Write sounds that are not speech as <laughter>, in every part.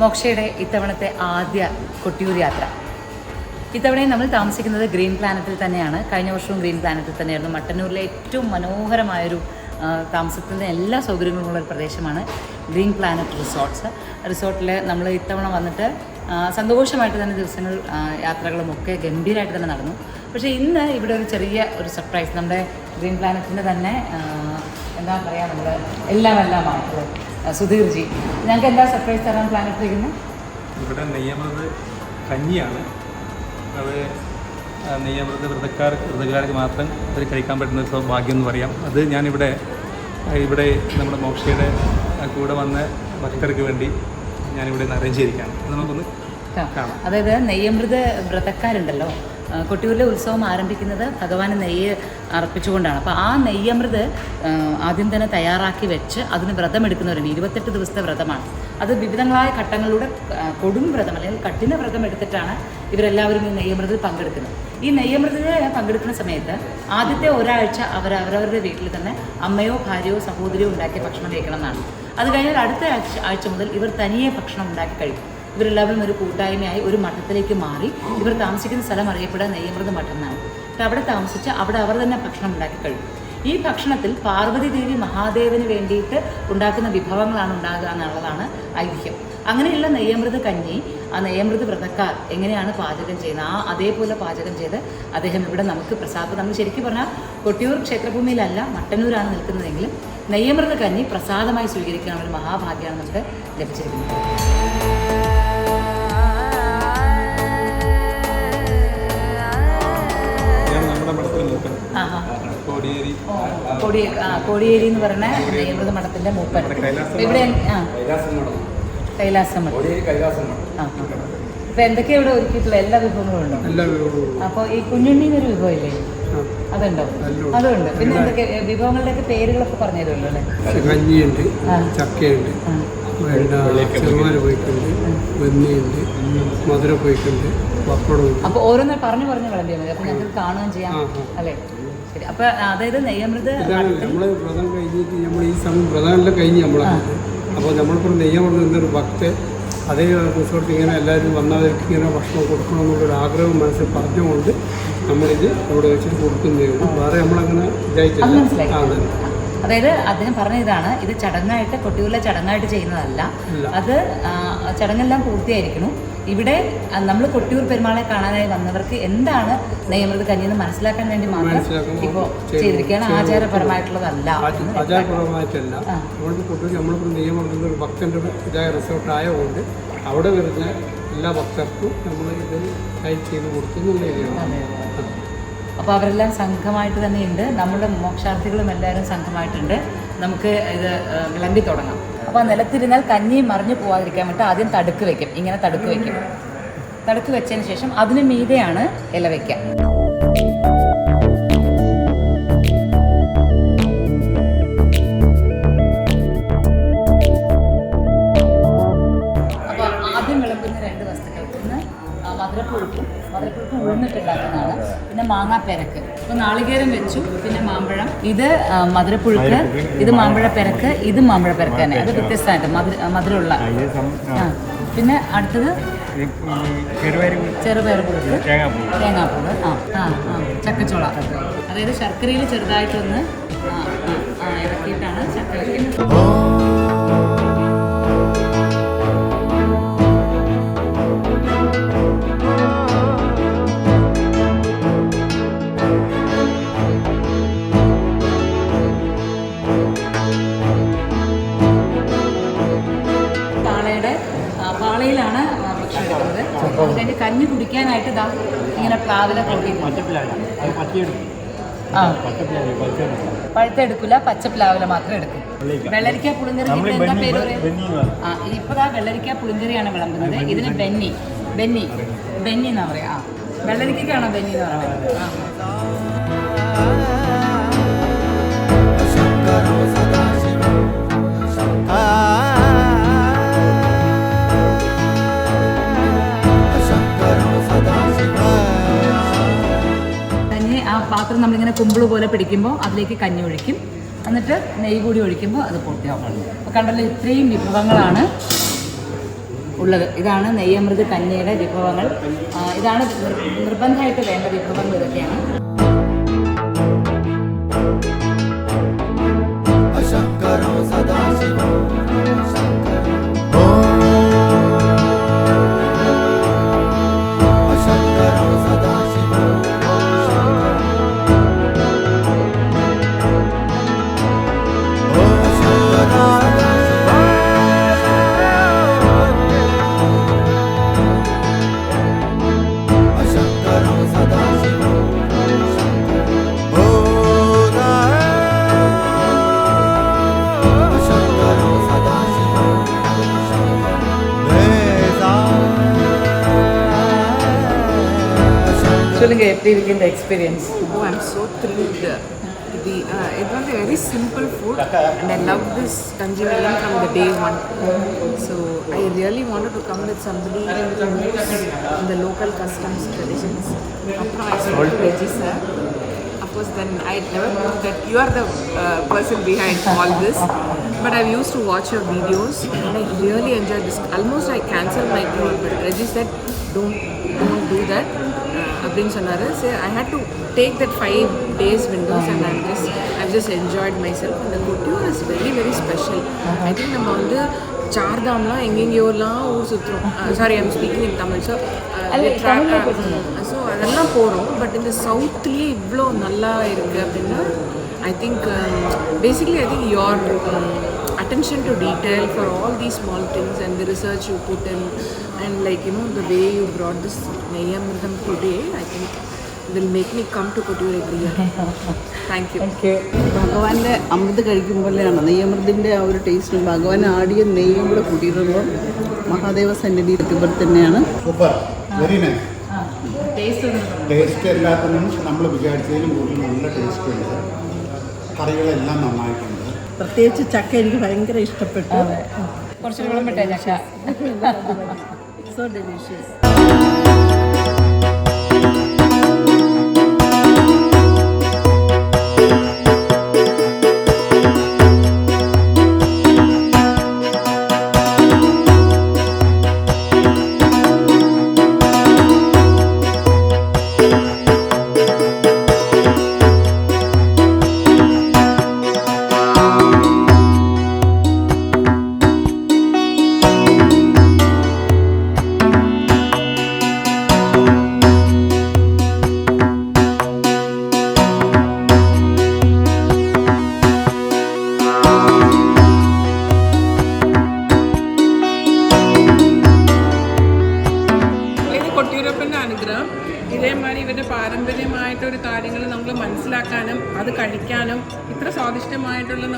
മോക്ഷയുടെ ഇത്തവണത്തെ ആദ്യ കൊട്ടിയൂർ യാത്ര. ഇത്തവണയും നമ്മൾ താമസിക്കുന്നത് ഗ്രീൻ പ്ലാനറ്റിൽ തന്നെയാണ്. കഴിഞ്ഞ വർഷവും ഗ്രീൻ പ്ലാനറ്റിൽ തന്നെയായിരുന്നു. മട്ടന്നൂരിലെ ഏറ്റവും മനോഹരമായൊരു താമസത്തിന്റെ എല്ലാ സൗകര്യങ്ങളുമുള്ള ഒരു പ്രദേശമാണ് ഗ്രീൻ പ്ലാനറ്റ് റിസോർട്ട്സ്. റിസോർട്ടിൽ നമ്മൾ ഇത്തവണ വന്നിട്ട് സന്തോഷമായിട്ട് തന്നെ ദിവസങ്ങൾ ആ, യാത്രകളും ഒക്കെ ഗംഭീരമായിട്ട് തന്നെ നടന്നു. പക്ഷേ ഇന്ന് ഇവിടെ ഒരു ചെറിയ ഒരു സർപ്രൈസ്. നമ്മുടെ ഗ്രീൻ പ്ലാനറ്റിന്റെ തന്നെ എന്താ പറയുക നമ്മൾ എല്ലാം എല്ലാം എല്ലാമാണ് സുധീർജി ഞങ്ങൾക്ക് എന്താ സർപ്രൈസ് തരാൻ പ്ലാൻ ഇട്ടിരിക്കുന്നത്? ഇവിടെ നെയ്യമൃത് കഞ്ഞിയാണ്. അത് നെയ്യമൃത് വ്രതക്കാർ വ്രതക്കാർക്ക് മാത്രം അത് കഴിക്കാൻ പറ്റുന്ന ഒരു ഭാഗ്യം എന്ന് പറയാം. അത് ഞാനിവിടെ ഇവിടെ നമ്മുടെ മോക്ഷയുടെ കൂടെ വന്ന ഭക്തർക്ക് വേണ്ടി ഞാനിവിടെ നിന്ന് അറേഞ്ച് ചെയ്തിരിക്കുകയാണ്. നമുക്കൊന്ന് കാണാം. അതായത് നെയ്യമൃത് വ്രതക്കാരുണ്ടല്ലോ. കൊട്ടിയൂരിലെ ഉത്സവം ആരംഭിക്കുന്നത് ഭഗവാന് നെയ്യ് അർപ്പിച്ചുകൊണ്ടാണ്. അപ്പോൾ ആ നെയ്യമൃത് ആദ്യം തന്നെ തയ്യാറാക്കി വെച്ച് അതിന് വ്രതം എടുക്കുന്നവരുണ്ട് ഇരുപത്തെട്ട് ദിവസത്തെ വ്രതമാണ്. അത് വിവിധങ്ങളായ ഘട്ടങ്ങളിലൂടെ കൊടും വ്രതം അല്ലെങ്കിൽ കഠിന വ്രതം എടുത്തിട്ടാണ് ഇവരെല്ലാവരും ഈ നെയ്യമൃതിൽ പങ്കെടുക്കുന്നത്. ഈ നെയ്യമൃതിൽ പങ്കെടുക്കുന്ന സമയത്ത് ആദ്യത്തെ ഒരാഴ്ച അവർ അവരവരുടെ വീട്ടിൽ തന്നെ അമ്മയോ ഭാര്യയോ സഹോദരിയോ ഉണ്ടാക്കിയ ഭക്ഷണം കഴിക്കണം എന്നാണ്. അത് കഴിഞ്ഞാൽ അടുത്ത ആഴ്ച ആഴ്ച മുതൽ ഇവർ തനിയെ ഭക്ഷണം ഉണ്ടാക്കി കഴിക്കും. ഇവരെല്ലാവരും ഒരു കൂട്ടായ്മയായി ഒരു മഠത്തിലേക്ക് മാറി. ഇവർ താമസിക്കുന്ന സ്ഥലം അറിയപ്പെടുക നെയ്യമൃത മഠം എന്നാണ് എന്നിട്ട് അവിടെ താമസിച്ച് അവിടെ അവർ തന്നെ ഭക്ഷണം ഉണ്ടാക്കി കഴിക്കും ഈ ഭക്ഷണത്തിൽ പാർവതി ദേവി മഹാദേവന് വേണ്ടിയിട്ട് ഉണ്ടാക്കുന്ന വിഭവങ്ങളാണ് ഉണ്ടാകുക എന്നുള്ളതാണ് ഐതിഹ്യം. അങ്ങനെയുള്ള നെയ്യമൃത കഞ്ഞി ആ നെയ്യമൃത വ്രതക്കാർ എങ്ങനെയാണ് പാചകം ചെയ്യുന്നത്? ആ അതേപോലെ പാചകം ചെയ്ത് അദ്ദേഹം ഇവിടെ നമുക്ക് പ്രസാദം നമ്മൾ ശരിക്കും പറഞ്ഞാൽ കൊട്ടിയൂർ ക്ഷേത്രഭൂമിയിലല്ല മട്ടന്നൂരാണ് നിൽക്കുന്നതെങ്കിലും നെയ്യമൃത കഞ്ഞി പ്രസാദമായി സ്വീകരിക്കാനുള്ള ഒരു മഹാഭാഗ്യമാണ് നമുക്ക് ലഭിച്ചിരിക്കുന്നത്. കോടിയേരി. കോടിയേരി എന്ന് പറയുന്ന ദേവത മഠത്തിന്റെ മൂപ്പൻ. കൈലാസം ഇവിടെ ആ. കൈലാസം മഠം. ഇപ്പൊ എന്തൊക്കെയാ ഇവിടെ ഒരുക്കിയിട്ടുള്ള എല്ലാ വിഭവങ്ങളും ഉണ്ടോ? അപ്പോൾ ഈ കുഞ്ഞുണ്ണി ഒരു വിഭവം ഇല്ലേ അതുണ്ടോ? അതുണ്ട്. പിന്നെ എന്തൊക്കെ വിഭവങ്ങളുടെയൊക്കെ പേരുകളൊക്കെ പറഞ്ഞു തരുമല്ലോ അല്ലേ? കഞ്ഞിയുണ്ട് ചക്കയുണ്ട് വെന്നിയുണ്ട് മധുര പോയിട്ടുണ്ട് പപ്പടമുണ്ട് അപ്പോൾ ഓരോന്ന് പറഞ്ഞു പറഞ്ഞു വിളമ്പിയാൽ മതി. അപ്പൊ ഞങ്ങൾക്ക് കാണുകയും ചെയ്യാം. അല്ലേ? ശരി. അതായത് നെയ്യമൃത് നമ്മൾ വ്രതം കഴിഞ്ഞിട്ട് നമ്മൾ ഈ സമയം വ്രതമെല്ലാം കഴിഞ്ഞ് നമ്മളാണ് അപ്പോൾ നമ്മളിപ്പോൾ നെയ്യം നിന്നൊരു ഭക്തൻ അതേ റിസോർട്ട് ഇങ്ങനെ എല്ലാവരും വന്നവർക്ക് ഇങ്ങനെ ഭക്ഷണം കൊടുക്കണം എന്നുള്ളൊരു ആഗ്രഹം മനസ്സിൽ പറഞ്ഞുകൊണ്ട് നമ്മളിത് അവിടെ വെച്ചിട്ട് കൊടുക്കുന്നേ ഉള്ളൂ. വേറെ നമ്മളങ്ങനെ വിചാരിച്ചില്ല ഇതായിട്ടില്ല അതായത് അദ്ദേഹം പറഞ്ഞ ഇതാണ് ഇത് ചടങ്ങായിട്ട് കൊട്ടിയൂരിലെ ചടങ്ങായിട്ട് ചെയ്യുന്നതല്ല. അത് ചടങ്ങെല്ലാം പൂർത്തിയായിരിക്കണം. ഇവിടെ നമ്മൾ കൊട്ടിയൂർ പെരുമാളെ കാണാനായി വന്നവർക്ക് എന്താണ് നെയ്യമൃത് കഞ്ഞിന്ന് മനസ്സിലാക്കാൻ വേണ്ടി മാത്രം ഇപ്പോൾ ചെയ്തിരിക്കുകയാണ്. ആചാരപരമായിട്ടുള്ളതല്ല ആചാരപരമായിട്ടല്ല. നമ്മളിപ്പോൾ നിയമം ഒരു ഭക്തന്റെ ഒരു ഇതായ റിസോർട്ട് ആയതുകൊണ്ട് അവിടെ വരുന്ന എല്ലാ ഭക്തർക്കും നമ്മൾ ഇത് കൈ ചെയ്ത് അതെ. അപ്പോൾ അവരെല്ലാം സംഘമായിട്ട് തന്നെയുണ്ട്. നമ്മുടെ മോക്ഷാർത്ഥികളും എല്ലാവരും സംഘമായിട്ടുണ്ട്. നമുക്ക് ഇത് വിളമ്പി തുടങ്ങാം. അപ്പോൾ നിലത്തിരുന്നാൽ കഞ്ഞി മറിഞ്ഞു പോവാതിരിക്കാൻ വേണ്ടി ആദ്യം തടുക്ക് വെക്കും. ഇങ്ങനെ തടുക്ക് വെക്കും. തടുക്ക് വെച്ചതിന് ശേഷം അതിന് മീതെയാണ് ഇല വയ്ക്കുക മാങ്ങാപ്പെരക്ക് അപ്പോൾ നാളികേരം വെച്ചു പിന്നെ മാമ്പഴം. ഇത് മധുരപ്പുഴുക്ക് ഇത് മാമ്പഴ പെരക്ക് ഇത് മാമ്പഴ പെരക്ക് തന്നെ. അത് വ്യത്യസ്തമായിട്ട് മധുര മധുരമുള്ള. പിന്നെ അടുത്തത്? ചെറുപയറുപുഴുക്ക് തേങ്ങാപ്പുഴ തേങ്ങാപ്പൂവ്. ആ ആ ആ ചക്കച്ചോള അതായത് ശർക്കരയിൽ ചെറുതായിട്ടൊന്ന് ആ, ആ, ആ, ഇറക്കിയിട്ടാണ് ചക്ക പാളയുടെ ആ, പാളയിലാണ് പക്ഷി എടുക്കുന്നത്. അത് കഴിഞ്ഞ് കഞ്ഞി കുടിക്കാനായിട്ട് ഇതാ ഇങ്ങനെ പ്ലാവിലെ കൊണ്ടിരുന്നു ആ. പഴുത്ത എടുക്കില്ല പച്ച പ്ലാവില മാത്രം എടുക്കും. വെള്ളരിക്ക. പുളിങ്കറി എന്താ പേര് ആ ഇപ്പതാ വെള്ളരിക്ക പുളിങ്കറിയാണ് വിളമ്പുന്നത്. ഇതിന് ബെന്നി. ബെന്നി. ബെന്നി എന്നാ പറയാ? ആ. വെള്ളരിക്കാണോ ബെന്നി എന്ന് പറയുന്നത്? ആ. പാത്രം നമ്മളിങ്ങനെ കുമ്പിൾ പോലെ പിടിക്കുമ്പോൾ അതിലേക്ക് കഞ്ഞി ഒഴിക്കും. എന്നിട്ട് നെയ്യ് കൂടി ഒഴിക്കുമ്പോൾ അത് പൂർത്തിയാവും അപ്പോൾ കണ്ടല്ലോ ഇത്രയും വിഭവങ്ങളാണ് ഉള്ളത്. ഇതാണ് നെയ്യമൃത് കഞ്ഞിയുടെ വിഭവങ്ങൾ. ഇതാണ് നിർബന്ധമായിട്ട് വേണ്ട വിഭവങ്ങൾ ഇതൊക്കെയാണ്. சொல்லுங்க எப்படி இருக்கு இந்த experience Oh, I'm so thrilled. The, uh, it was a very simple food, and I loved this kanji melon from the day one. So I really wanted to come with somebody who knows the local customs traditions. After I spoke to Reggie sir, of course, then I never knew that you are the uh, person behind all this. But I used to watch your videos, and I really enjoyed this. Almost I cancelled my tour, but Reggie said, "Don't, don't do that." அப்படின்னு சொன்னார். சரி I hate to take that five days windows and I just I just enjoyed myself அந்த Kottiyoor is very very special I think நம்ம வந்து சார்தாம்லாம் எங்கெங்கேயோலாம் ஊர் சுற்றுறோம் sorry I'm speaking in Tamil so so அதெல்லாம் போகிறோம் பட் இந்த சவுத்துலேயே இவ்வளோ நல்லா இருக்குது அப்படின்னா I think basically I think your attention to detail for all these small things and the research you put in and like you know the way you brought this Neyamridam today I think will make me come to Kottayur every year. Thank you. Thank you. ഭഗവാന്റെ അമൃത് കഴിക്കുമ്പോഴാണ് നെയ്യമൃതിന്റെ ആ ഒരു ടേസ്റ്റും ഭഗവാൻ ആടിയ നെയ്യും കൂടെ കൂട്ടിയിടുമ്പോൾ മഹാദേവ സന്നിധി എത്തുമ്പോൾ തന്നെയാണ് super very nice taste taste എല്ലാത്തിനും നമ്മൾ വിചാരിച്ചതിലും കൂടുതൽ നല്ല ടേസ്റ്റ് ഉണ്ട് കറികളെല്ലാം നന്നായിട്ടുണ്ട് പ്രത്യേകിച്ച് ചക്ക എനിക്ക് ഭയങ്കര ഇഷ്ടപ്പെട്ടു. കുറച്ച് ചക്ക. സോ ഡെലീഷ്യസ് <laughs>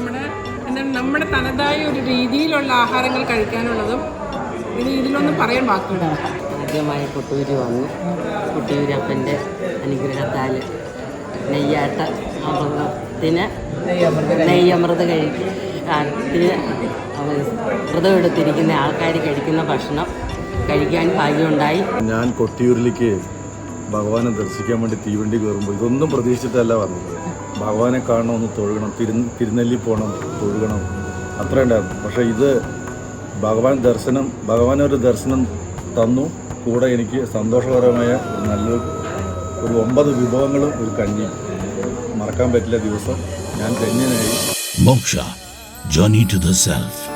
നമ്മുടെ എന്താണ് നമ്മുടെ തനതായ ഒരു രീതിയിലുള്ള ആഹാരങ്ങൾ കഴിക്കാനുള്ളതും ഇനി ഇതിലൊന്നും പറയാൻ ബാക്കിയുണ്ട് ആദ്യമായി കൊട്ടൂര് വന്നു. കൊട്ടിയൂരപ്പന്റെ അനുഗ്രഹത്താൽ നെയ്യാട്ട അമൃതത്തിന് നെയ്യമൃത് കഴിക്കും. വ്രതം എടുത്തിരിക്കുന്ന ആൾക്കാർ കഴിക്കുന്ന ഭക്ഷണം കഴിക്കാൻ ഭാഗ്യമുണ്ടായി. ഞാൻ കൊട്ടിയൂരിലേക്ക് ഭഗവാനെ ദർശിക്കാൻ വേണ്ടി തീവണ്ടി കയറുമ്പോൾ ഇതൊന്നും പ്രതീക്ഷിച്ചിട്ടല്ല വന്നത്. ഭഗവാനെ കാണണമെന്ന് തൊഴുകണം തിരു തിരുനെല്ലി പോകണം തൊഴുകണം. അത്ര ഉണ്ടായിരുന്നു. പക്ഷേ ഇത് ഭഗവാൻ ദർശനം ഭഗവാൻ ഒരു ദർശനം തന്നു. കൂടെ എനിക്ക് സന്തോഷകരമായ ഒരു നല്ല ഒരു ഒമ്പത് വിഭവങ്ങളും ഒരു കഞ്ഞിയും മറക്കാൻ പറ്റില്ല ദിവസം. ഞാൻ ധന്യനായി. Moksha Journey to the Self.